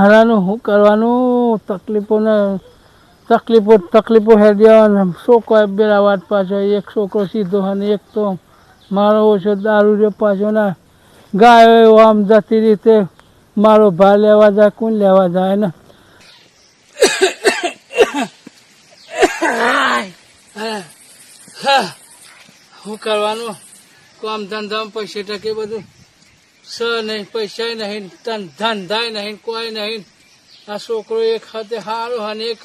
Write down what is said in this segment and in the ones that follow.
હરાનું શું કરવાનું? તકલીફોને, તકલીફો તકલીફો હેડ્યા છોકરો બેરા વાત પાછો એક છોકરો સીધો અને એક તો મારો ઓછો દારૂ રહ્યો પાછો ના. ગાયો આમ જતી રીતે મારો ભાર લેવા જાય, કોણ લેવા જાય ને? શું કરવાનું? કામ ધંધામાં પૈસા ટકે બધું? સ નહીં પૈસા નહીં ધન ધંધાય નહીં કોઈ નહીં આ છોકરો એક હાથે હારો અને એક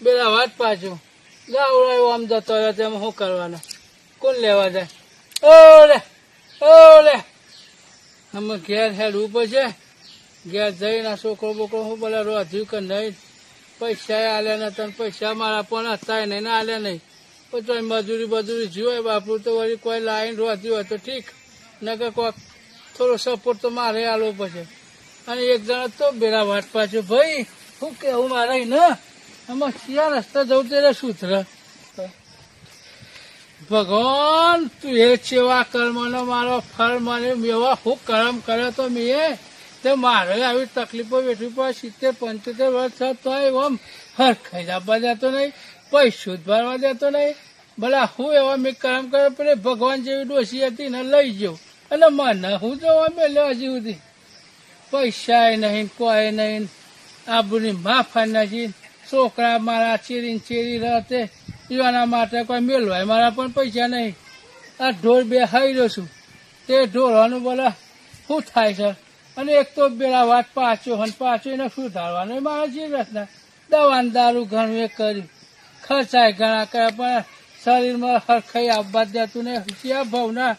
બેલા વાત પાછો ગાવડાયો આમ જતો રહ્યો શું કરવાના કોણ લેવા જાય ઓ લે ઓ લે અમે ઘેર હેડવું પડશે ઘેર જઈને આ છોકરો બોકરો હું બોલે રોધ્યું કે નહીં પૈસા આલ્યા ને તને પૈસા મારા પણ હતા નહીં ના આલ્યા નહીં પછી મજૂરી બજૂરી જીવાય બાપુ તો વળી કોઈ લાઈન રોધ્યું હોય તો ઠીક નકર કોઈક થોડો સપોર્ટ તો મારે આલવો પડશે. અને એક જણા તો બેરા વાટ પાછો, ભાઈ શું કેવું મારે ને? આમાં ક્યાં રસ્તા જવું ત્યારે સુધર ભગવાન, તું એ સેવા કર્મનો મારો ફળ મને, મેવા હું કરમ કર્યો તો મેં તે મારે આવી તકલીફો વેઠવી પડે, સિત્તેર, પંચોતેર વર્ષ તો એમ હરખાઈ આપવા દેતો નહીં, પૈસું ભરવા દેતો નહીં. ભલા હું એવા મેં કર્મ કર્યો પડે ભગવાન જેવી ડોસી હતી ને લઈ જવું અને મને હું જોવા મેલ્યો હજી સુધી પૈસા નહીં, કોઈ નહીં. આબુની માફા નથી છોકરા મારા ચેરી ચેરી રહે પીવાના માટે કોઈ મેળવાય મારા પણ પૈસા નહીં. આ ઢોર બે હાઈ છું. તે ઢોરવાનું બોલા, શું થાય છે? અને એક તો બેલા વાત પાછો અને પાછો એને સુધારવાનો મારા જીવ રચના. દવાન દારૂ ઘણું એ કર્યું. ખર્ચાય ઘણા કર્યા પણ શરીરમાં હરખાઈ આપવા જ દેતું ને આ ભાવના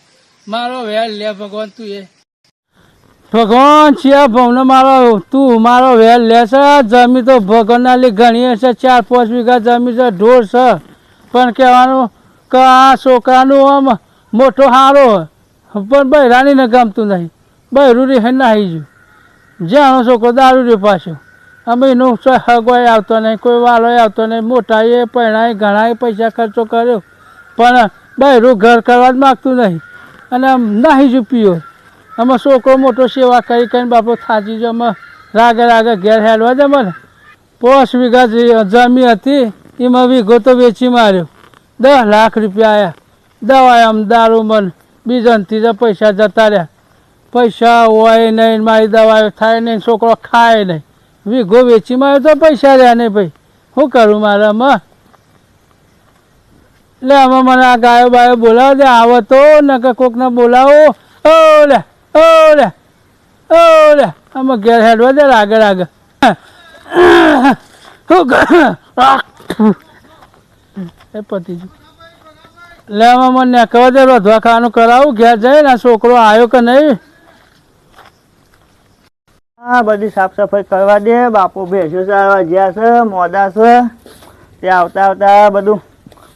મારો વેલ લે, ભગવાન તું એ. ભગવાન છે ભાવને મારો. તું મારો વેલ લે છે. જમી તો ભગવાનના લી ઘણી છે. ચાર, પાંચ વીઘા જમી છે, ઢોર છે. પણ કહેવાનું કે આ છોકરાનું આમ મોટો હારો પણ બૈરાની ને ગમતું નહીં. બૈરું રે નાહી જ્યું જ્યાંનો છોકરો દારૂ રે પાછો. અમે એનો હગવાય આવતો નહીં. કોઈ વાલો આવતો નહીં. મોટા એ પૈણાએ ઘણા પૈસા ખર્ચો કર્યો. પણ બૈરું ઘર કરવા જ માગતું નહીં. અને આમ નાહી પીયો આમાં છોકરો મોટો સેવા કરી કરીને બાપો થાચી જો અમે રાગે રાગે ઘેર હેડવા દે મને. પાંચ વીઘા જમી હતી, એમાં વીઘો તો વેચી માર્યો. દસ લાખ રૂપિયા આવ્યા દવા આમ દારૂ મન. બીજા ત્રીજા પૈસા જતા રહ્યા. પૈસા હોય નહીં, મારી દવા થાય નહીં, છોકરો ખાય નહીં. વીઘો વેચી માર્યો તો પૈસા રહ્યા નહીં ભાઈ. શું કરું મારે આમાં? લે, આમાં મને આ ગાયો બાયો બોલાવો દે, આવો તો, નકર કોકને બોલાવો. ઓ લે ઓ લે ઓ લે, આમાં ઘેર હેડવા દે આગળ આગળ એ પતિજી. લે, આમાં મને નેકવા દે રોધવા ખાવાનું કરાવું, ઘેર જઈને, આ છોકરો આવ્યો કે નહીં? હા, બધી સાફ સફાઈ કરવા દે, બાપુ ભેંસો ચારવા જ્યાં છે, મોડા છે તે આવતા આવતા બધું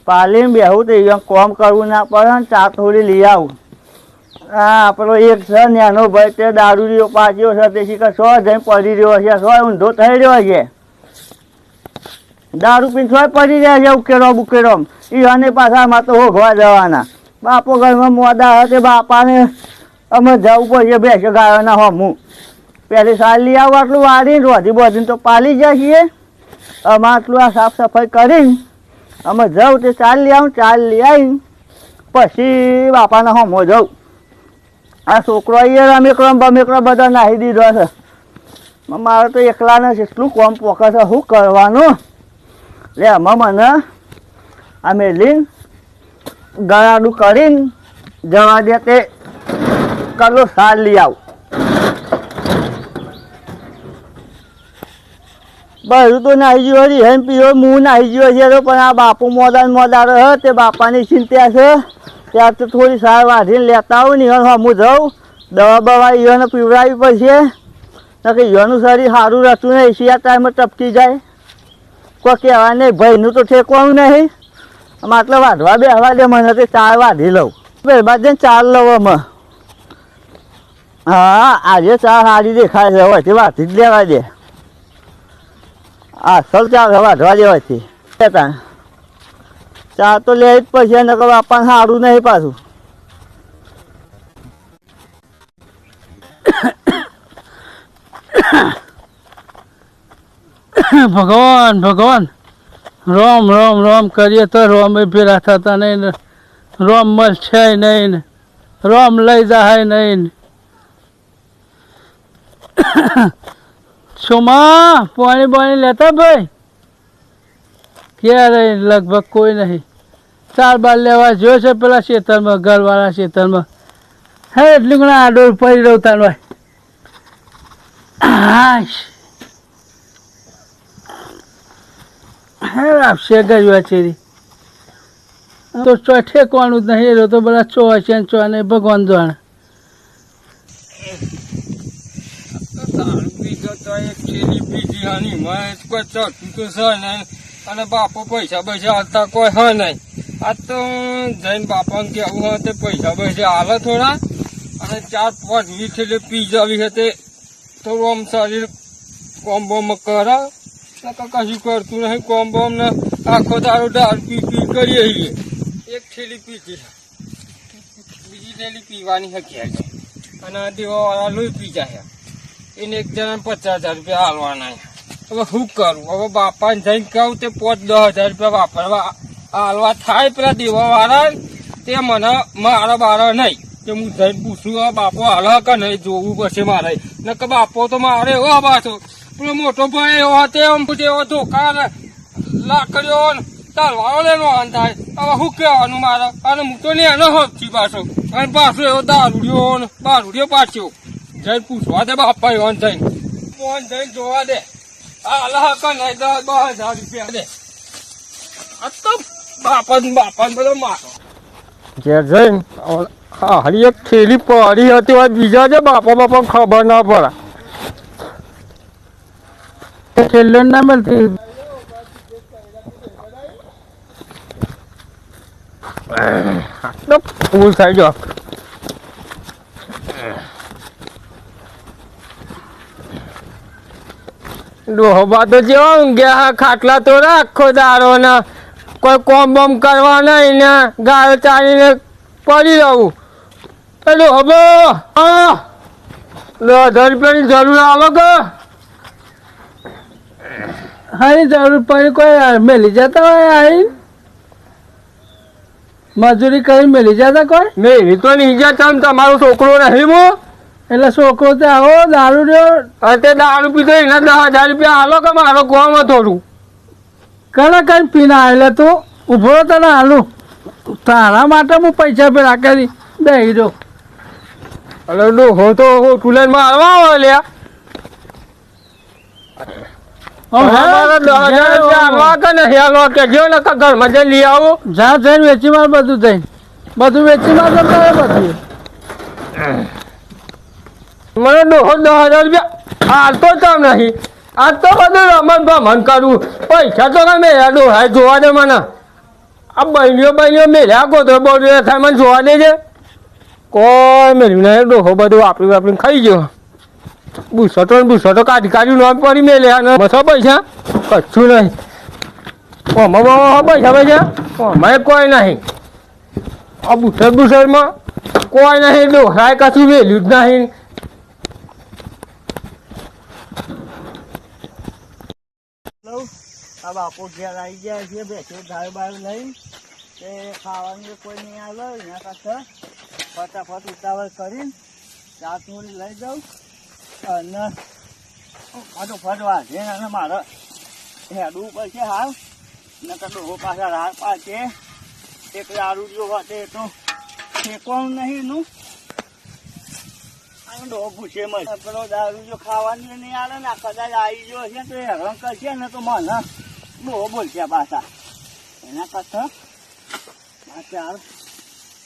પાલીને બેહું તો અહીંયા કોમ કરવું ના પડે ને ચા થોડી લઈ આવું. હા આપણો એક છે, નાનો ભાઈ તે દારૂડીઓ પાછ્યો છે તે શીખર સો જઈને પડી રહ્યો છે, સો ઊંધો થઈ રહ્યો છે. દારૂ પીને સો પડી રહ્યા છે ઉકેરો બુકેરો એને પાછામાં તો હોઘવા જવાના. બાપો ઘરમાં મોડા તે બાપાને અમે જવું પડશે બેસે ગાયોના હમું. પહેલી સાલ લઈ આવું, આટલું વાળીને રોધી બોધીને તો પાલી જાય છીએ અમે આટલું આ સાફ સફાઈ કરીને અમે જાઉં તે ચાલ આવું, ચાલ આવીને પછી બાપાના હોમો જાઉં. આ છોકરો અહીંયા રમેકરો બમેકરો બધા નાહી દીધો છે. મારે તો એકલાને એટલું કોમ પોકે છે, શું કરવાનું? લે આમાં મને અમે મેલીને ગળાડું કરીને જવા દે તે. કલો સાર લઈ આવું. બધું તો નાહી ગયો છે હેન પીવો હું નાહી ગયો છે તો પણ આ બાપુ મોદાન ને મોદા તે બાપાની ચિંતા છે. ત્યાં તો થોડી સાર વાઢીને લેતા આવું ને ઈવન હું જાઉં. દવા બવા ઈવન પીવડાવી પડશે નકે ઈવનનું શરીર સારું રહેતું નહીં શિયા ટાઈમે ટપકી જાય. કોઈ કહેવાય નહીં ભાઈનું તો ઠેકવાનું નહીં. આમ આટલે વાઢવા બેહવા દે, મને તે ચાર વાઢી લઉં. ભાઈ જઈને ચાર લઉં અમે. હા, આજે ચાર સારી દેખાય છે હોય તે વાઢી જ લેવા દે. આ સલ ચાર હવા ધવા દેવાથી ત્યાં ચા તો લે જ પછી, એને કહું આપણને સારું નહીં પાછું. ભગવાન ભગવાન. રોમ રોમ રોમ કરીએ તો રોમ ભેરા થતા નહીં રોમ મળશે નહીં રોમ લઈ જાય નહીં સુમા પાણી પાણી લેતા ભાઈ? ક્યારે? લગભગ કોઈ નહીં. ચાર બાર લેવા જોયો છે પેલા શેતરમાં, ઘરવાળા શેતરમાં. હે એટલું ઘણા આડો પડી રહ્યું તાર ભાઈ. હાશ હે આપશે ગયું ચેરી તો ચોઠે કોણું જ નહીં તો બધા ચો છે ને ચો ને ભગવાન જાણે અને બાપો પૈસા પૈસા હાલતા કોઈ હા નહીં આ તો જઈને બાપાને કેવું હોય તે પૈસા પૈસા હાલે થોડા અને ચાર પાંચ વીસ એટલે પી જવી હતી તો આમ શરીર કોમ બોમ કરે કશું કરતું નહીં કોમ બોમ ને આખો દારૂ દાળ પી પી કરીએ છીએ એક થેલી પીધી બીજી થેલી પીવાની હકીયા છે. અને દેવાવાળા લોહી પી જાય. એને એક જણા પચાસ હજાર રૂપિયા હાલવાના. હવે શું કરું? હવે બાપાને જઈને કહું તે પાંચ દસ હજાર રૂપિયા વાપરવા હાલવા થાય પેલા દેવા વાળા તે મને મારા બારા નહીં. કે હું જઈને પૂછું હવે બાપો હાલ કે નહીં? જોવું પડશે મારે. ને કે બાપો તો મારે એવો પાછો પેલો મોટો ભાઈ એવો તે એમ એવો ધોકા લાકડીઓ ને તાલવાળો લેનો આન થાય. હવે શું કહેવાનું મારે? અને હું તો ને એનો હોપથી પાછો. અને પાછો એવો દારૂડિયો ને બારૂડિયો પાછો જઈને પૂછવા દે બાપા એવાને જઈને ફોન જઈને જોવા દે. આ અલ્લાહ કા નહીં દસ બાર હજાર રૂપિયા દે. આ તો બાપા બાપા બધો મારો ઘેર જઈને હા હરી એક થેલી પડી હતી હોય બીજા છે બાપામાં પણ ખબર ના પડે. છેલ્લે ના મળતી તો ફૂલ થઈ ગયો. ડોહબા તો જેવો હા ખાટલા તો આખો દારો ને કોઈ કોમ બોમ કરવા નહીં ને ગાયો ચાલીને પડી રહું. એ ડોહબો હજાર રૂપિયાની જરૂર આવે કે? હારી જરૂર પડી કોઈ મેલી જતા હોય આઈ મજૂરી કરી મેલી જતા કોઈ? મેરી તો નહીં જતા તમારો છોકરો નહીં મો. એટલે છોકરો તો આવો દારૂ રહ્યો અત્યારે દારૂ પીધો એના દસ હજાર રૂપિયા હાલો કે મારો કોમ થોડું કણે કઈ પીના એટલે તું? ઊભો તને હાલું. તારા માટે હું પૈસા પેલા કરી દઈ દો અરે ડોહો તો ટુલેન મારવા આવે લ્યા મારા દસ હજાર રૂપિયા હાલવા કે કે જો ને કે ઘરમાં જઈને લઈ આવો. જા જઈને વેચી માર બધું જઈને. બધું વેચી માર બધું. મને ડોહો દસ હજાર રૂપિયા. હાલતો તમ નહીં. આ તો બધું રમણ ભમણ કરવું પૈસા તો કઈ મેળ્યા ડોહા જોવા દે મને. આ બહેનીઓ બહેનીઓ મેળ્યા ગોતરો બોતરો થાય મને જોવા દેજે. કોઈ મેળ્યું નહીં. ડોહો બધું વાપરી વાપરીને ખાઈ ગયો. બુસટો ને બુસટો કાઢી કાઢી નોમ પડી મેળ્યા ને. બસો પૈસા? કશું નહીં. ઓમાં પૈસા પૈસા? ઓમાં કોઈ નહીં. આ બુસટ બુસટમાં કોઈ નહીં. ડોહાય કશું વેલ્યું જ નહીં. આ બાપો ઘેર આવી ગયા છે બેસો દાળ બાળ લઈ. તે ખાવાનું કોઈ નહીં આવે એના કરતા ફટાફટ ઉતાવળ કરીને ચા થોડી લઈ જાઉં. અને ફટોફટ વાંચે અને મારે હેડવું પડશે હાલ. નકર ડોહો પાછા રાહ પાડશે એક દારૂ જો વાતે તો ફેંકવાનું નહીં એનું. અને પૂછે મળે પેલો દારૂ જો ખાવાની નહીં આવે ને કદાચ આવી ગયો છે તો હેરાન કરશે ને તો મને બહુ બોલશે પાછા. એના કરતા ચાર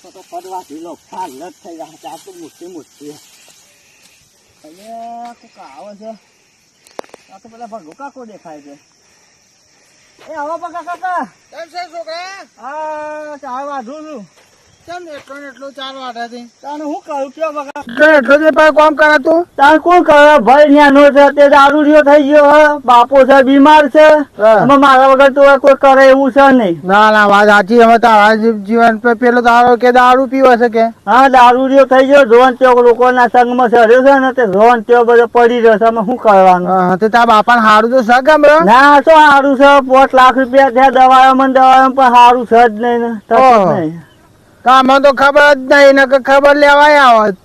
તો પડવાથી લો હાલત થઈ જાય ચાર તો મોટી મોટી અહીંયા કોક આવે છે? આ તો પેલા ભગો કાકો દેખાય છે. એ આવો પા કાકા. કેમ છે છોકરા? હા ચા વાંધું છું. કેમ એટલો એટલો ચાર વાટાથી તાને હું કરું કયો બગા એટલો જે પાસે કામ કરે તું? તાર કોણ કરે? ભાઈ ન્યાનો છે તે દારૂડિયો થઈ ગયો હે. બાપો છે બીમાર છે. મારા વગર તો કોઈ કરે એવું છે નહીં. ના ના વાત સાચી. હવે તારા જીવન પર પેલો તારો કે દારૂ પીવો છે કે? હા દારૂડિયો થઈ ગયો. જોન ચોક લોકોના સંગમાં સર્યો છે ને તે જોન ચોક બધો પડી રહ્યો છે. શું કરવાનું? તે તારા બાપાને હારું તો છે કેમ ના શું સારું છે? પાંચ લાખ રૂપિયા ત્યાં દવાઓમાં મને દવાઓમાં પણ સારું છે જ નહીં ને. નહીં. તો તો ખબર જ નહીં ને કે ખબર લેવાય આવત.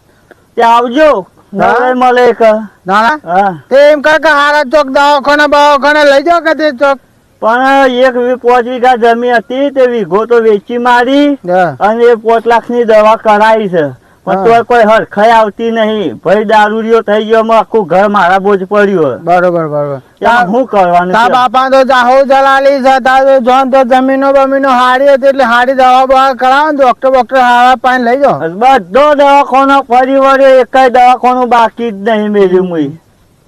તે આવજો? નવે મળે એક. ના ના. તે એમ કર કે હારા ચોક દવાખાને બવાખાને લઈ જાઓ કે તે ચોક? પણ એક વી- પાંચ વીઘા જમીન હતી તે વીઘો તો વેચી મારી અને એ પાંચ લાખની દવા કરાવી છે. પણ કોઈ હરખાઈ આવતી નહીં. ભાઈ દારૂડિયો થઈ ગયો આખું ઘર મારા બોજ પડ્યું બરોબર બરોબર. એમાં કરવાનું તા બાપા તો જાહો જલાલી છે તા જોન તો જમીનો બમીનો હારી હતી એટલે હારી દવા બવા કરાવો ને ડોક્ટર હારા પાણી લઈ જાઓ. બધો દવાખાનો ફરી વળ્યો એકાય દવાખાનું બાકી જ નહીં મેળ્યું મુઈ.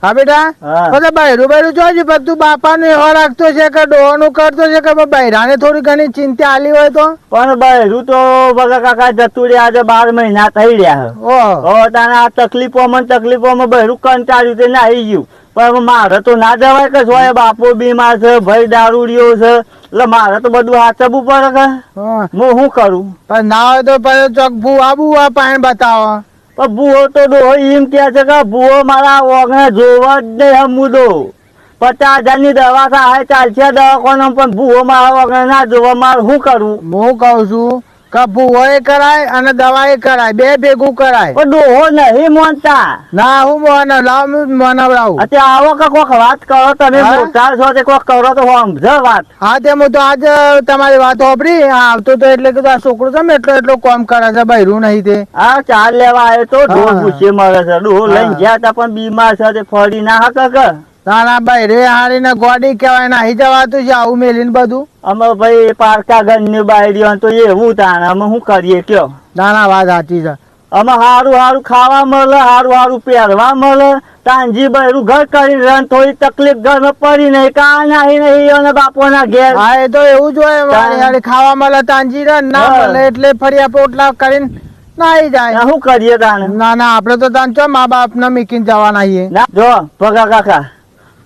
હા બેટા? પછી બૈરું બૈરું જોજે પણ તું બાપાને એવા રાખતો છે કે ડોવાનું કરતો છે કે બૈરાને થોડી ઘણી ચિંતા આલી હોય તો? પણ બહેરું તો બગા કાકા જતું રહ્યા આજે બાર મહિના થઈ રહ્યા ઓહો. તારે આ તકલીફોમાં ને તકલીફોમાં બહેરું કંટાળ્યું તે નાહી ગયું. પણ મારે તો ના જવાય કે શું બાપો બીમાર છે ભાઈ દારૂડિયો છે એટલે મારે તો બધું હાચવવું પડે કે હા. શું કરું? પણ ના હોય તો ચોક ભૂવા બુવા પાણી બતાવો. પણ ભૂવો તો ડોહો એમ કે છે કે ભૂવો મારા ઓગણે જોવા જ નહીં હમ મુદો પચાસ હજારની દવા થાય ચાલશે કોને પણ ભૂવો મારા ઓગણે ના જોવા, મારે શું કરવું હું કહું છું કે ભૂવો એ કરાય અને દવા એ કરાય બે ભેગું કરાય. પણ ડોહો નહીં મોનતા. ના હું મને લાવ મનાવડાવું. અત્યારે આવો કે કોક વાત કરો તમે? મોટા છો તે કોક કરો તો સમજો વાત. હા તે હું તો આજ તમારી વાત સાંભળી આવતું તો એટલે કીધું આ છોકરો છે ને એટલો એટલો કામ કરે છે બૈરું નહીં તે. આ ચાર લેવા આવ્યો તો હા. પૂછે મળે છે. ડોહો લઈને ગયા તા પણ બીમાર છે તે ફરી ના હકે કે ભાઈ રે હારી હારીને ગોડી કહેવાય નાહી જવાતું છે આવું મેલીને બધું? અમે ભાઈ પારકાગંજની બાયડીઓ તો એવું તાણ અમે શું કરીએ કયો? ના ના વાત સાચી છે. અમે હારું હારું ખાવા મળે હારું હારું પહેરવા મળે તાંજી બહેરું ઘર કરી રન થોડી તકલીફ ઘરમાં પડી નહીં કા નહીં નહીં અને બાપોના ઘેર. હા એ તો એવું જ હોય ખાવા મળે તાંજી રન ના. મળે એટલે ફરી પોટલા કરીને નાહી જાય. શું કરીએ તાને ના ના આપડે તો તાન ચો મા બાપ ને મીકીને જવાના છીએ. જો પગા કાકા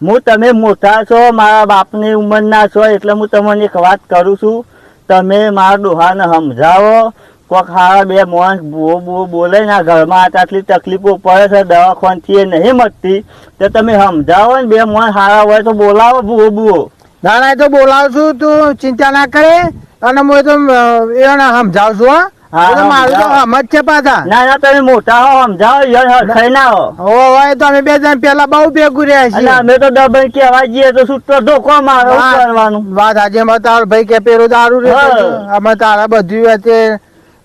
હું તમે મોટા છો, મારા બાપની ઉંમરના છો એટલે હું તમને એક વાત કરું છું. તમે મારા ડોહાને સમજાવો. કોક હારા બે મોણ બુઓ બુઓ બોલે ને ઘરમાં આટલી તકલીફો પડે છે, દવાખાનથી એ નહીં મળતી, તો તમે સમજાવો ને બે મોણ હારા હોય તો બોલાવો બુઓ બુઓ ના ના તો બોલાવશું તું, ચિંતા ના કરે. અને હું એ તો એને સમજાવશું, હા.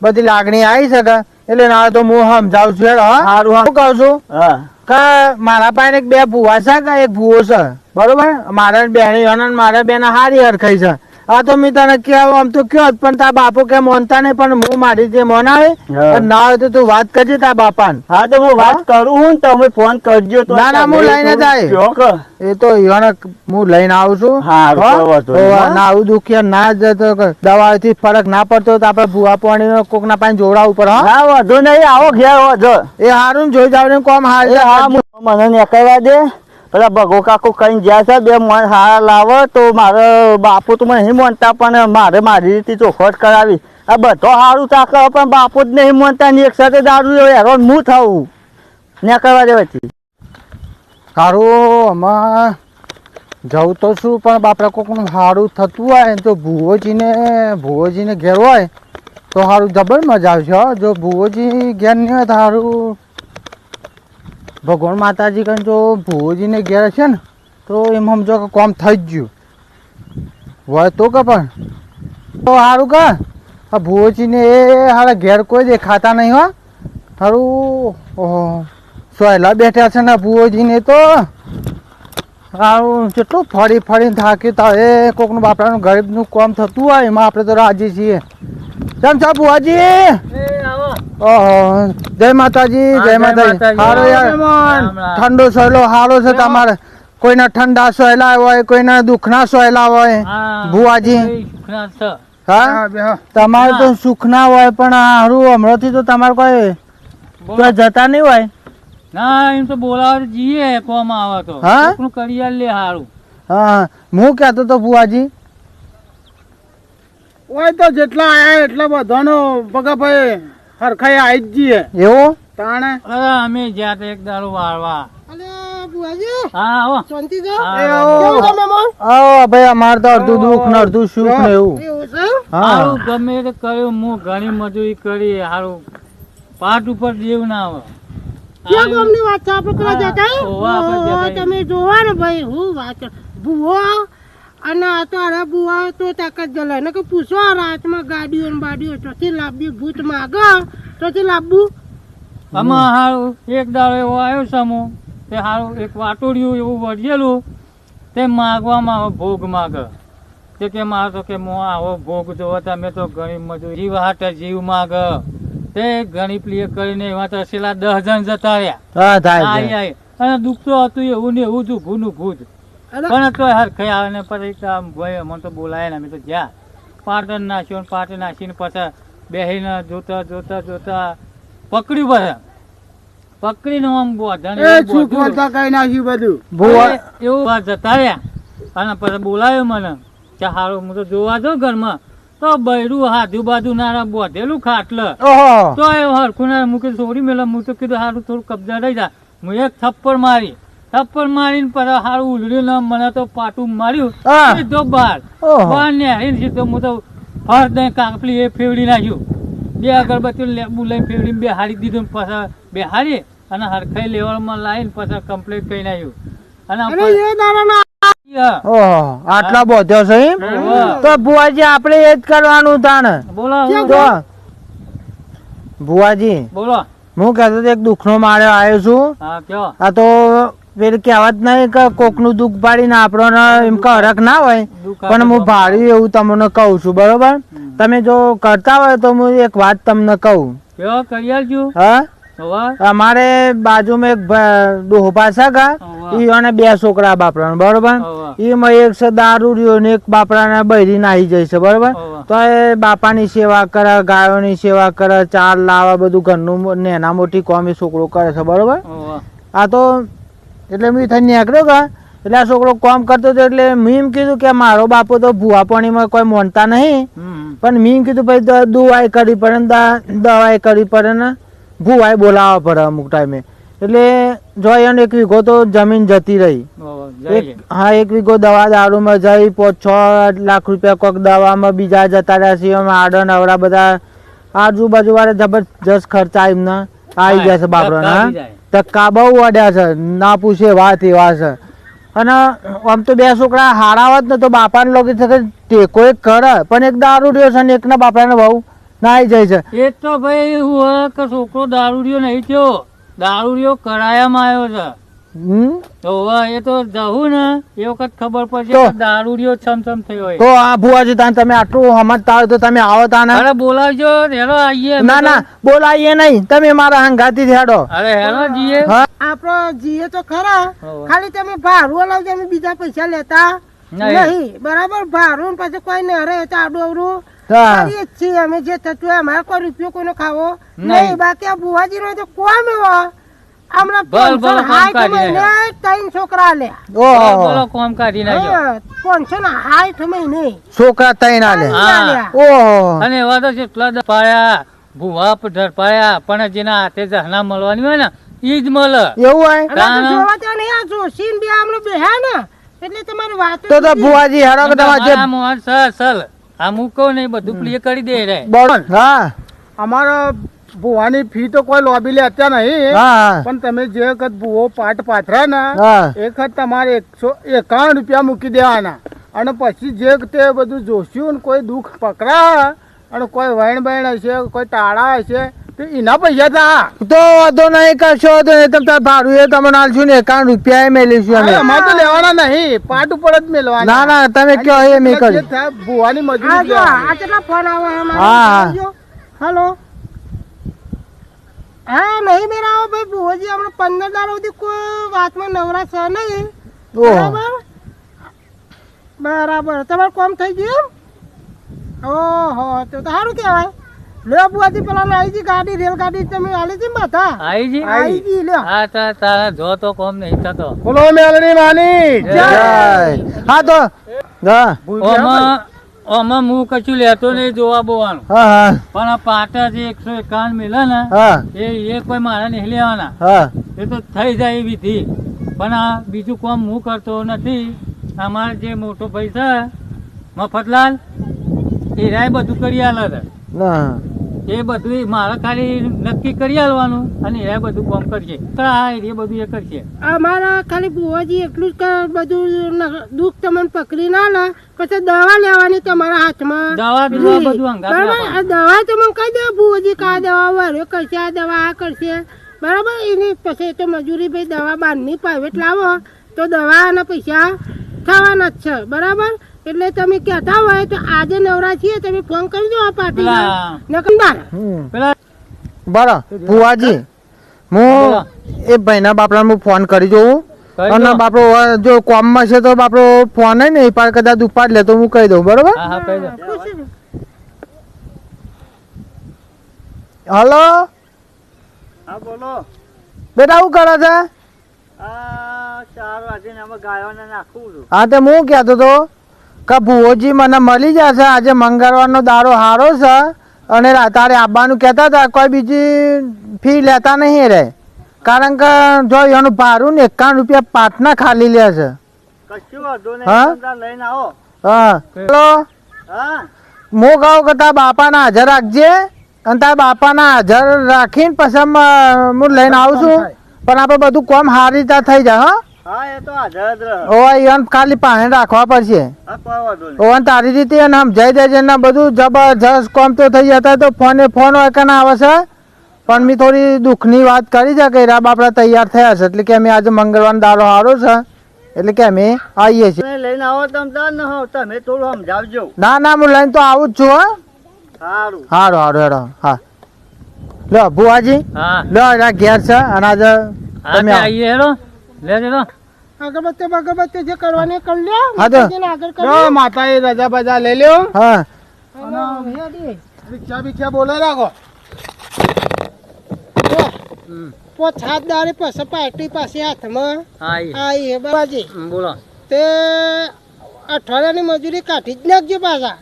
બધી લાગણી આવી શકે એટલે ના તો હું સમજાવું છું હેડો, હા? કહું છું કે મારા પાસે બે ભૂવા છે કે એક ભૂવો છે? બરોબર? મારા બેની મારા બેન હારી હરખાઈ છે. આ તો મેં તને કહેવા આમ તો કયો પણ તારા બાપુ કે મોનતા નહીં પણ હું મારી જે મોન આવે ના હોય તો તું વાત કરજે તારા બાપાને. હા તો હું વાત કરું હું તમે ફોન કરજો તો. ના, ના, હું લઈને જાય. એ તો ઈવોને હું લઈને આવું છું. હો? તો તો હા? ના આવું દુખિયા ના જતો દવાથી ફરક ના પડતો તો આપણે ભૂવા પાણી કોક ના પાણી જોડાવું પડે હા? હા વાંધો નહીં આવો ઘેર વાંધો. એ હારું ને જોઈ જાવ ને કોમ હાર હા મને નીકળવા દે. પેલા ભગો કાકુ કઈ જ્યાં છે? બે મન હારા લાવો તો મારે બાપુ તો મને નહીં માનતા પણ મારે મારી રીતે ચોખવટ કરાવી. આ બધો સારું તાકે પણ બાપુ જ નહીં માનતા ને એક સાથે દારૂ હેરાન હું થવું નીકળવા દેવાથી સારું આમાં જવું તો શું પણ બાપરા કોકનું સારું થતું હોય ને તો ભુવોજીને ભુવોજીને ઘેર હોય તો સારું જબર મજા આવશે. જો ભુવોજી ઘેર નહીં હોય તો સારું ભગવાન માતાજી કહીને જો ભુવોજીને ઘેર છે ને, તો એમ સમજો કે કોમ થઈ જ ગયું. હોય તો કે પણ. તો સારું કે, આ ભુવજીને એ હારા ઘેર કોઈ દેખાતા નહીં હો. સારું સોયલા બેઠા છે ને ભુવજીને તો. સારું કેટલું ફરી ફરીને થાક્યું તા એ કોકનું બાપડાનું ગરીબનું કોમ થતું હોય એમાં આપણે તો રાજી છીએ. કેમ છો ભુવાજી? ઓહો જય માતાજી જય માતાજી. હારો યાર ઠંડો સહેલો હારો છે તમારે. કોઈના ઠંડા સહેલા હોય કોઈના દુખના સહેલા હોય. ભુવાજી. હા? તમારે તો સુખના હોય પણ હારું હમણાંથી તો તમારે કોઈ જતા નહીં હોય? ના એમ તો બોલાવે જઈએ કોમ આવે તો. હા? કરી લે હારું. હા. હું કહેતો તો ભુવાજી. ઓય તો જેટલા આયા એટલા બધાનો ભગાભાઈ. હરખાઈ આવી જઈએ. એવો? તાણે? અરે અમે જ્યાં એક દારૂ વાળવા. હા આવો. શાંતિ હા, આવો. ભાઈ અમારે તો અડધું દુઃખ ને અડધું સુખ ને એવું. હા. હારું ગમે તે કર્યું હું ઘણી મજૂરી કરી હારું. પાટ ઉપર દેવું ના આવે. તમે જોવા ને ભાઈ હું વાત ભૂવો અને આ તો અરે બુવા તો તાકાત જલે ને કે પૂછો આ રાતમાં ગાડીઓ ને બાડીઓ ચોથી લાવવી ભૂત માગ. ચોથી લાવવું આમાં હારું એક દાડો એવો આવ્યો સમો તે હારું એક વાટોડિયું એવું વળગેલું. તે માગવામાં આવે ભોગ માગ. તે કે મારો તો કે મો આવો ભોગ જોવો તમે તો ઘણી મજૂરી જીવ હાટે જીવ માગ. તે ઘણી પ્લિય કરીને એમાં તો છેલ્લા દસ જણ જતા રહ્યા. હા થાય આઈ છે. આઈ અને દુઃખ તો હતું એવું ને એવું જ ભૂનું ભૂત પણ તો હરખે આવે ને પછી આમ ભાઈ અમને તો બોલાય ને અમે તો જ્યાં. પાટણ નાખ્યો ને પાટણ નાખીને પાછા બેહીને જોતા જોતા જોતા પકડ્યું પાછા પકડીને આમ નાખ્યું બધું. ભુવા એવું વાત જતા રહ્યા. અને પછી બોલાયો મને. કે હારું હું તો જોવા જો ઘરમાં. તો બૈરું હાજુ બાજુ નારા બોધેલું ખાટલ. તો એ હરખું ના મૂકી છોડી મેલા. હું તો કીધું હારું થોડું કબજા રહી જા. હું એક થપ્પડ મારી. થપ્પડ મારીને પછી હારું ઉલડ્યું ને મને તો પાટું માર્યું. સીધો બહાર ઓહો બહાર ને હરીને સીધો હું તો ફર દઈ કાંકલી એ ફેવડી નાખ્યું બે અગરબત્તી લેબુ લઈને ફેવડીને બે હારી દીધું પછી બે હારી અને હરખાઈ લેવલમાં લાવીને પછી કમ્પ્લીટ કરી નાખ્યું અને આટલા બોધ્યો છે તો બુઆજી આપણે એ જ કરવાનું તાણ બોલો ભુવાજી બોલો હું કહેતો હતો એક દુઃખનો મારે આવ્યો છું આ તો પેલી કહેવત નહીં કે કોકનું દુઃખ પાડીને આપણો એમ કે હરક ના હોય પણ હું ભાડ્યું એવું તમને કહું છું બરોબર? તમે જો કરતા હોય તો હું એક વાત તમને કહું. હા? અમારે બાજુમાં એક ડોહા સગા. ઈ અને બે છોકરા બાપરા બરોબર. એમાં એક છે દારૂ રહ્યો ને એક બાપરાને બૈરી નાહી જાય છે બરોબર? તો એ બાપાની સેવા કરે ગાયોની સેવા કરે ચાર લાવા બધું ઘરનું નેના મોટી કોમી છોકરો કરે છે બરોબર? આ તો એટલે મેં થઈને નીકળ્યો કા એટલે આ છોકરો કામ કરતો હતો એટલે મેં એમ કીધું કે મારો બાપો તો ભૂવા પાણીમાં કોઈ માનતા નહીં. પણ મેં એમ કીધું ભાઈ દુવાઈ કરવી પડે ને દવાઈ કરવી પડે ને ભૂવાઈ બોલાવવા પડે અમુક ટાઈમે. એટલે જો એને એક વીઘો તો જમીન જતી રહી. એક હા એક વીઘો દવા દારૂમાં જઈ પાંચ છ લાખ રૂપિયા કોઈક દવામાં બીજા જતા રહ્યા છે આડન અવડા બધા આજુબાજુ વાળા જબરજસ્ત ખર્ચા એમના. આવી ગયા છે બાપરાના ધક્કા હા. બહુ અડ્યા છે, ના પૂછે વાત એવા છે અને આમ તો બે છોકરા હારાવત ને, તો બાપાને લોકો ટેકો એક કરે પણ એક દારૂ રહ્યો છે ને એકના બાપાને બહુ નાઈ જાય છે એ તો ભાઈ હોય કે છોકરો દારૂડિયો નહીં થયો દારૂ રહ્યો કરાયામાં આવ્યો છે એ તો જવું ને. એ વખત ખબર પડશે દારૂડિયો છમછમ થયો હોય. તો આ ભુવાજી તાન તમે આટલું સમજતા હોય તો તમે આવો તાને. અરે બોલાવજો હેલો આવીએ અમે ના ના બોલાઈએ નહીં. તમે મારા હંગાતી હેડો. અરે હેલો જઈએ આપણો જીએ તો ખરા. ખાલી તમે ભાડું લાવજો અમે બીજા પૈસા લેતા. નહીં. બરાબર? ભાડું પછી કોઈ ને અરે તો આડું કરીએ છીએ અમે જે થતું હોય અમારે કોઈ રૂપિયો કોઈનો ખાવો. નહીં. બાકી આ બુવાજી નો તો કોમ એવો. હમણાં ભલ ભલ પાંચસો કામ હાઈઠ કાઢી મહિને ત્રણ છોકરા લે. ઓહો. બોલો કોમ કાઢી નાખ્યો. પાંચસો ને હાઈઠ મહિને છોકરા તઈ ના ઓહો. અને એવા તો જેટલા ધપાયા ભૂવા ઢરપાયા પણ જેના હાથે જહના મળવાની હોય ને ઈ જ મળે. એવું હોય? અને આ તો તાણ. જોવા તો નહીં આ જોશી ને બે આમનો બેહ્યા ને એટલે તમારી વાતો તો તો ભુવાજી હેડો કે તમારે જે મોહન સર સર આ મૂકો ને બધું ક્લિયર કરી દે રે. બળ- હા. અમારા ભુવાની ફી તો કોઈ લોબી લે અત્યારે નહીં પણ તમે જે વખત ભુવો પાટ પાથરા ને એ વખત તમારે એકસો એકાવન રૂપિયા મૂકી દેવાના. અને પછી જે તે બધું જોશ્યું ને કોઈ દુઃખ પકડા અને કોઈ વહેણ બહેણ હશે કોઈ ટાળા હશે તો એના પૈસા થા તો વાંધો નહીં કરશો વાંધો નહીં. તમે તાર ભાડું એ તમને આલશું ને એકાવન રૂપિયા એ મેલીશું અમે. અમારે તો લેવાના નહીં. પાટ ઉપર જ મેળવાના ના ના તમે કહો એ મેં કહ્યું કર્યું. ભુવાની મજૂરી. ફોન આવે હા, હા. હલો. હા નહીં બેરાવો ભાઈ ભુવોજી હમણાં પંદર દાડા સુધી કોઈ વાતમાં નવરા છે નહીં. બરાબર? બરાબર. તમારું કોમ થઈ ગયું? ઓહો તો તો સારું કહેવાય. લ્યો બુવાજી પેલા આવી ગઈ ગાડી રેલગાડી તમે આલી હતી બધા? આવી જી? આવી ગઈ લ્યો. હા તા તારા જો તો કોમ નહીં થતો. બોલો મેલડી માની જય. હા તો હા ઓમાં ઓમાં હું કશું લેતો નહીં જોવા બોવાનું. પણ આ પાટા જે એકસો એકાવન મિલે ને એ એ કોઈ મારા નહીં લેવાના. એ તો થઈ જાય એ વિધિ. પણ આ બીજું કોમ હું કરતો નથી. અમારે જે મોટો ભાઈ છે મફતલાલ એ રાય બધું કરી આલે છે. એ બધું મારે ખાલી નક્કી કરી આલવાનું અને એ બધું કામ કરશે તો એ બધું એ કરશે અમારા ખાલી બુવાજી એટલું જ બધું દુઃખ તમને પકડી ના લે પછી દવા લેવાની તમારા હાથમાં. દવા બીવા બધું બરાબર? દવા તમે કહી દે બુવાજી કા દવા વાળો કરશે આ દવા આ કરશે. બરાબર? એની પછી તો મજૂરી ભાઈ દવા બહારની પ્રાઇવેટ લાવો તો દવાના પૈસા થવાના જ છે બરાબર? એટલે તમે કહેતા હોય તો આજે નવરા છીએ તમે ફોન કરજો આ પાર્ટીમાં નકમદાર બરા બાર. હમ. પેલા બરો ફુવાજી હું એ ભાઈના બાપડા હું ફોન કરી જોઉં. અને બાપડો જો કોમમાં છે તો બાપડો ફોન હે ને એ પાર કદાચ ઉપાડ લે તો હું કહી દઉં બરોબર? હા હા કહી દો. હલો? હા બોલો. બેટા શું કરે છે? હા તે હું કહેતો હતો કે ભુવોજી મને મળી જશે આજે મંગળવારનો દારો હારો છે અને તારે આવવાનું કહેતા હતા કોઈ બીજી ફી લેતા નહીં રે. કારણ કે જો એનું ભાડું ને એકાવન રૂપિયા પાટના ખાલી લે છે. કશું હા? નહીં તમે લઈને આવો. હા. હલો હા? હું કહું કે તારા બાપાના હાજર રાખજે અને તારા બાપાના હાજર રાખીને પછી હું લઈને આવું છું. પણ આપણે બધું કોમ સારી રીતે થઈ જાય હા. હા એ તો હાજર ખાલી પાણી રાખવા પડશે. ઓન તારી રીતે એને સમજાઈ દેજે ને બધું જબરજસ્ત કોમ તો થઈ જતા તો ફોને ફોન હોય કે ના આવે છે પણ મેં થોડી દુઃખની વાત કરી છે કે રાબ આપણા તૈયાર થયા છે એટલે કે અમે આજે મંગળવાર દાડો સારો છે એટલે કે અમે આવીએ છીએ. લઈને આવો તમે તમે થોડું સમજાવજો. ના ના હું લઈને તો આવું જ છું હો. સારું સારું સારું હેડો હા. લો ભુવાજી. હા. લો આ ઘેર છે અને આજે તમે. આવીએ હેરો લે લો અગરબત્તી બગરબત્તી જે કરવાની કર લ્યો. હા તો. માતાજીને આગળ કરી લો. માતા એ રજા બજા લઈ લ્યો. હા. અને હેડી. બોલે રાખો. હાથ પાસે પાર્ટી પાસે હાથમાં. હા. એ. બાબાજી. બોલો. તે અઠવાડિયાની મજૂરી કાઢી જ નાખજો પાછા.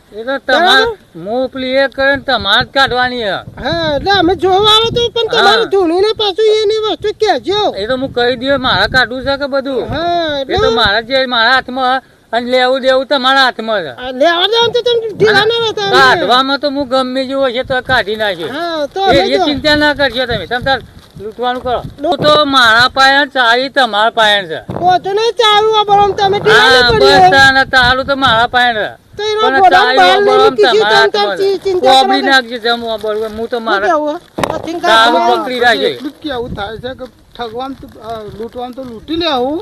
તમારે મોકલી એ કરે ને તમારે જ કાઢવાની હા. એટલે અમે જોવા આવે તો પણ તમારે ધૂણીને પાછું એની વસ્તુ કહેજો. એ તો હું કહી દઉં મારે કાઢવું છે કે બધું? હા એ તો મારા જે મારા હાથમાં અને લેવું દેવું તમારા હાથમાં છે. લેવા દેવું તો તમે ઢીલા ના રહેતા કાઢવામાં તો હું ગમે જેવું હશે તો કાઢી નાખ્યું તો એ. ચિંતા ના કરશો તમે. તમે તાર લૂંટવાનું કરો. હું તો મારા પાયણ ચાવી તમારા પાયણ છે. પોતે નહીં ચાવી આ તમે બસ. તાને તારું તો મારા પાયણ છે. પણ ચાવી તમારા તાર કોબડી નાખજે જમવા બળવું હું તો મારા કરવાની. પકડી રાખજે કેવું થાય છે કે ઠગવાનું તો લૂંટવાનું તો લૂંટી લેવું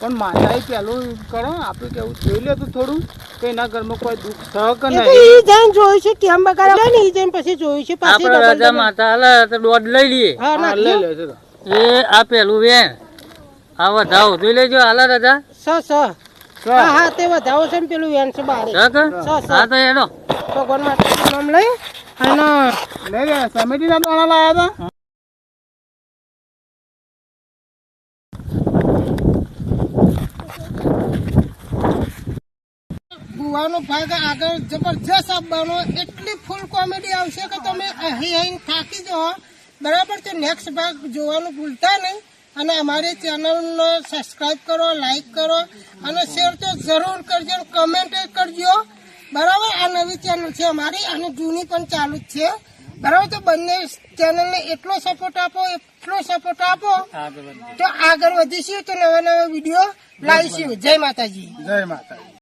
પણ માતાએ પેલું કરો આપણે કેવું જોઈ લે તો થોડું કે એના ઘરમાં કોઈ દુઃખ કે નહીં? ઈ જઈને જોયું છે કેમ બગાડે? ને ઈ જઈને પછી જોયું છે પાછી આપડે ડબલ માતા હાલે તો દોડ લઈ લઈએ હા લઈ લે એ આ પેલું વેન આ વધાવો. જોઈ લેજો હાલે રાજા? સ સ. હા હા તે વધાવો છે ને પેલું વેન છે બારે. હા તો એનો. ભગવાન માટે નામ લઈ અને લઈ લે સમિતિના દાણા લાયા હતા. ગુવાનો ભાગ આગળ જબરજસ્ત આપવાનો એટલી ફૂલ કોમેડી આવશે કે તમે અહીં અહીં થાકી જાઓ. બરાબર તો નેક્સ્ટ ભાગ જોવાનું ભૂલતા નહીં. અને અમારી ચેનલનો સબસ્ક્રાઈબ કરો લાઈક કરો અને શેર તો જરૂર કરજો કમેન્ટ કરજો. બરાબર? આ નવી ચેનલ છે અમારી અને જૂની પણ ચાલુ જ છે. બરાબર? તો બંને ચેનલને એટલો સપોર્ટ આપો એટલો સપોર્ટ આપો. તો આગળ વધીશું તો નવા નવા વીડિયો લાવીશું. જય માતાજી. જય માતા